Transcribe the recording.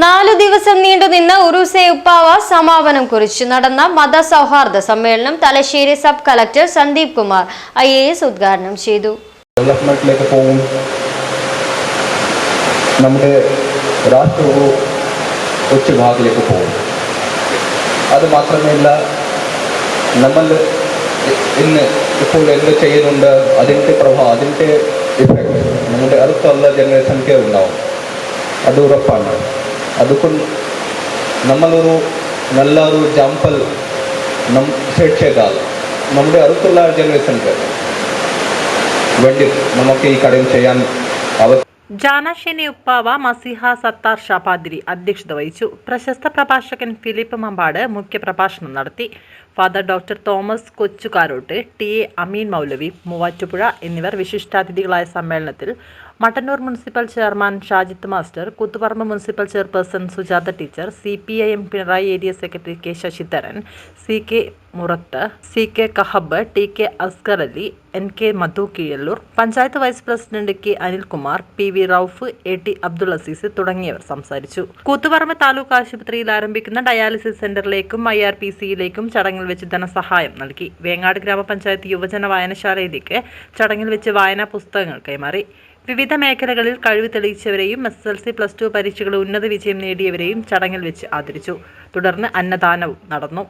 നാലു ദിവസം നീണ്ടുനിന്ന ഉറുസേ ഉപ്പാവ സമാപനം കുറിച്ച്. നടന്ന മതസൗഹാർദ്ദ സമ്മേളനം Thalassery sub collector Sandeep Kumar I A S ഉദ്ഘാടനം ചെയ്തു. ഡെവലപ്മെന്റിലേക്ക് പോകും. നമ്മുടെ രാഷ്ട്രവും ഉച്ചഭാഗത്തിലേക്ക് പോകും. അത് മാത്രമല്ല നമ്മൾ ഇന്ന് ഇപ്പോൾ എന്ത് ചെയ്യുന്നുണ്ട് അതിന്റെ പ്രഭാവം അതിന്റെ ഇഫക്റ്റ് നമ്മുടെ അടുത്തുള്ള ജനറേഷൻക്ക് ഉണ്ടാവും. അത് ഉറപ്പാണ്. അതുകൊണ്ട് നമ്മളൊരു നല്ലൊരു എക്സാമ്പിൾ നം സെറ്റ് ചെയ്താൽ നമ്മുടെ അടുത്തുള്ള ജനറേഷൻക്ക് വേണ്ടി നമുക്ക് ഈ കാര്യം ചെയ്യാൻ അവ ജാനാഷേനി ഉപ്പാവ മസിഹ സത്താർ ഷാപാദ്രി അധ്യക്ഷത വഹിച്ചു. പ്രശസ്ത പ്രഭാഷകൻ ഫിലിപ്പ് മമ്പാട് മുഖ്യപ്രഭാഷണം നടത്തി. Father doctor Thomas Kochukarott T A Ameen Moulavi Muvattupuzha എന്നിവർ വിശിഷ്ടാതിഥികളായ സമ്മേളനത്തിൽ Mattannur municipal chairman Shajith master Koothuparamba municipal chairperson Sujatha teacher C P I M Pinarayi area secretary K Sasidharan C K Murath C K Kahab T K Askar Ali N K Madhu Keezhallur panchayat vice president K Anilkumar P V Rauf A T Abdul Aziz തുടങ്ങിയവർ സംസാരിച്ചു. കൂത്തുപറമ്പ് താലൂക്ക് ആശുപത്രിയിൽ ആരംഭിക്കുന്ന dialysis സെന്ററിലേക്കും I R P സിയിലേക്കും ചടങ്ങിൽ വെച്ച് ധനസഹായം നൽകി. വേങ്ങാട് ഗ്രാമപഞ്ചായത്ത് യുവജന വായനശാലയിലേക്ക് ചടങ്ങിൽ വെച്ച് വായനാ പുസ്തകങ്ങൾ കൈമാറി. വിവിധ മേഖലകളിൽ കഴിവ് തെളിയിച്ചവരെയും S L C plus two പരീക്ഷകളിൽ ഉന്നത വിജയം നേടിയവരെയും ചടങ്ങിൽ വെച്ച് ആദരിച്ചു. തുടർന്ന് അന്നദാനവും നടന്നു.